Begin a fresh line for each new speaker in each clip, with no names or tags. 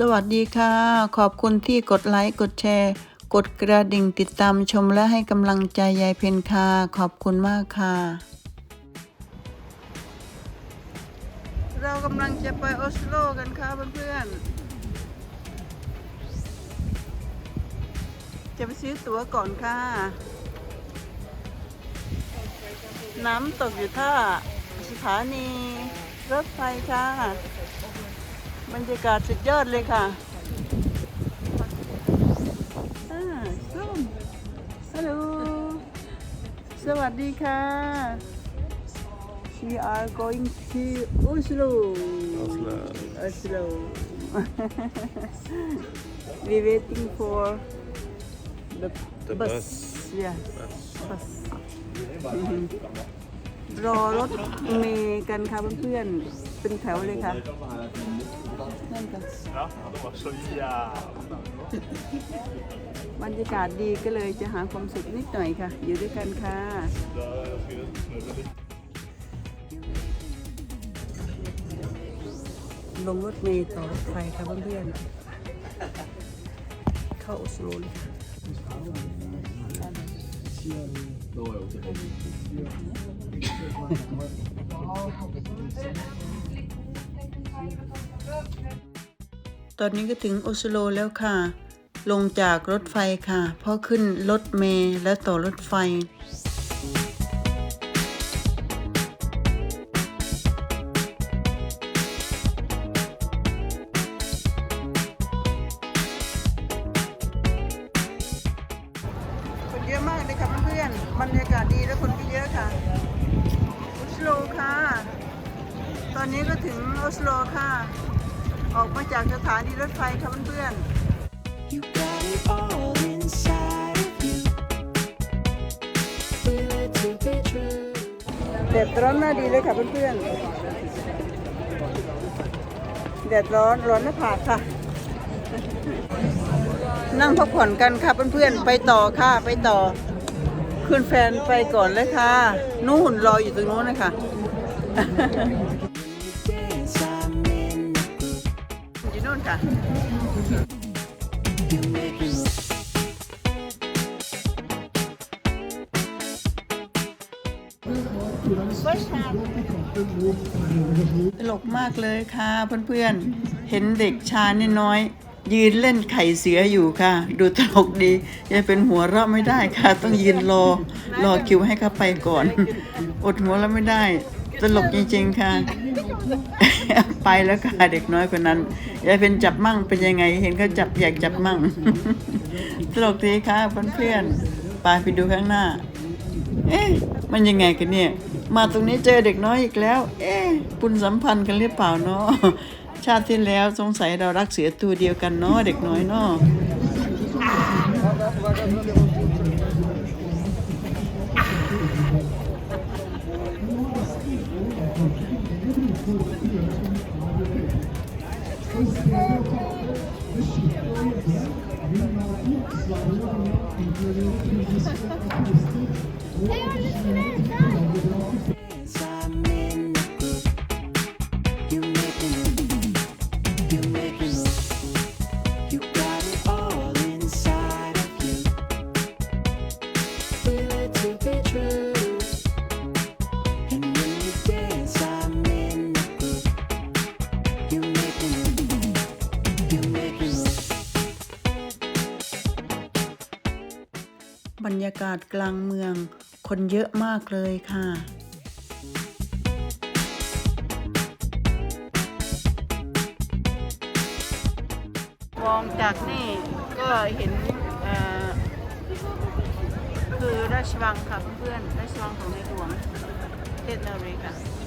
สวัสดีค่ะ ขอบคุณที่กดไลค์ กดแชร์ กดกระดิ่งติดตามชมและให้กำลังใจยายเพนค่ะ ขอบคุณมากค่ะ เรากำลังจะไปออสโลกันค่ะเพื่อนๆ จะไปซื้อตั๋วก่อนค่ะ น้ำตกอยู่ท่าสถานีรถไฟค่ะ บรรยากาศสุดยอดเลยค่ะอ่าส้มฮัลโหล สวัสดีค่ะ We are going to Oslo.
Oslo.
Oslo. We waiting for the,
The
bus.
bus.
Yes, bus. รอรถเมย์กันค่ะเพื่อนๆ เป็นแถวเลยค่ะ นั่นค่ะ
Ja, det var så jävla
บรรยากาศดีก็เลยจะหาความสุขนิดหน่อยค่ะ อยู่ด้วยกันค่ะ
bra. Jag skulle snurra lite.
ลงรถเมล์ต่อรถไฟค่ะเพื่อนๆ เข้าโอสโลเลยค่ะ ตอนนี้ก็ถึงโอสโลแล้วค่ะ ลงจากรถไฟค่ะ พอขึ้นรถเมล์และต่อรถไฟ รรยากาศดีและคนก็เยอะค่ะออสโลค่ะ ตอนนี้ก็ถึงออสโลค่ะ ออกมาจากสถานีรถไฟค่ะเพื่อน
You got it all inside of you. Feel it to be true.
ๆแดดร้อนน่าดีเลยค่ะเพื่อนๆ แดดร้อนร้อนหน้าผากค่ะ นั่งพักผ่อนกันค่ะเพื่อนๆ ไปต่อค่ะ ไปต่อ ขึ้นแฟนไปก่อนเลยค่ะ นู่นรออยู่ตรงนู้นนะคะอยู่นู่นค่ะตลกมากเลยค่ะเพื่อนๆ เห็นเด็กชาเนี่น้อย ยืนเล่นไข่เสืออยู่ค่ะ ดูตลกดียังเป็นหัวเราะไม่ได้ค่ะ ต้องยืนรอรอคิวให้เขาไปก่อน อดหัวเราะไม่ได้ ตลกจริงๆค่ะ ไปแล้วค่ะเด็กน้อยคนนั้นยายเป็นจับมั่งเป็นยังไง เห็นเขาจับอยากจับมั่ง ตลกดีค่ะเพื่อนๆไปไปดูข้างหน้า เอ๊ะมันยังไงกันเนี่ย มาตรงนี้เจอเด็กน้อยอีกแล้ว เอ๊ะปุญสัมพันธ์กันหรือเปล่าเนาะ ชาติที่แล้วสงสัยเรารักเสือตัวเดียวกันเนาะเด็กน้อยเนาะ
Dance,
บรรยากาศกลางเมือง คนเยอะมากเลยค่ะมองจากนี่ก็เห็นคือราชวังค่ะเพื่อนๆราชวังของในหลวงประเทศนอร์เวย์ค่ะ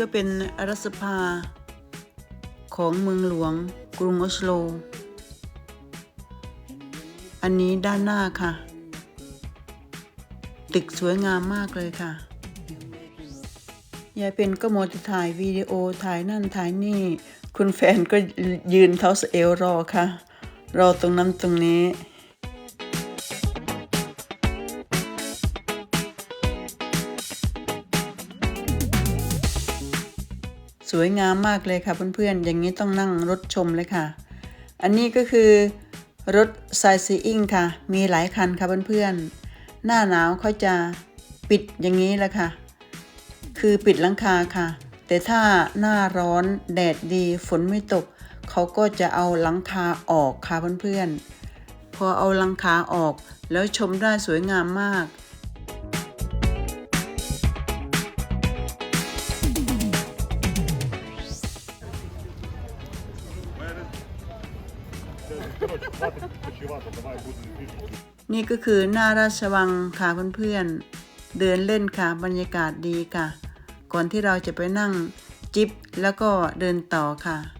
ก็เป็นรัฐสภา ของเมืองหลวงกรุงออสโล อันนี้ด้านหน้าค่ะ ตึกสวยงามมากเลยค่ะ ยายเป็นก็โมวแต่ถ่ายวิดีโอถ่ายนั่นถ่ายนี่ คุณแฟนก็ยืนเท้าสเอวรอค่ะ รอตรงนั้นตรงนี้ วยงามมากเลยค่ะเพื่อนๆ อย่างนี้ต้องนั่งรถชมเลยค่ะ อันนี้ก็คือรถไซซีอิงค่ะ มีหลายคันค่ะเพื่อนๆ หน้าหนาวเขาจะปิดอย่างนี้แหละค่ะ คือปิดหลังคาค่ะ แต่ถ้าหน้าร้อนแดดดีฝนไม่ตก เขาก็จะเอาหลังคาออกค่ะเพื่อนๆ พอเอาหลังคาออกแล้วชมได้สวยงามมาก นี่ก็คือหน้าราชวังค่ะเพื่อนๆ เดินเล่นค่ะบรรยากาศดีค่ะ ก่อนที่เราจะไปนั่งจิบแล้วก็เดินต่อค่ะ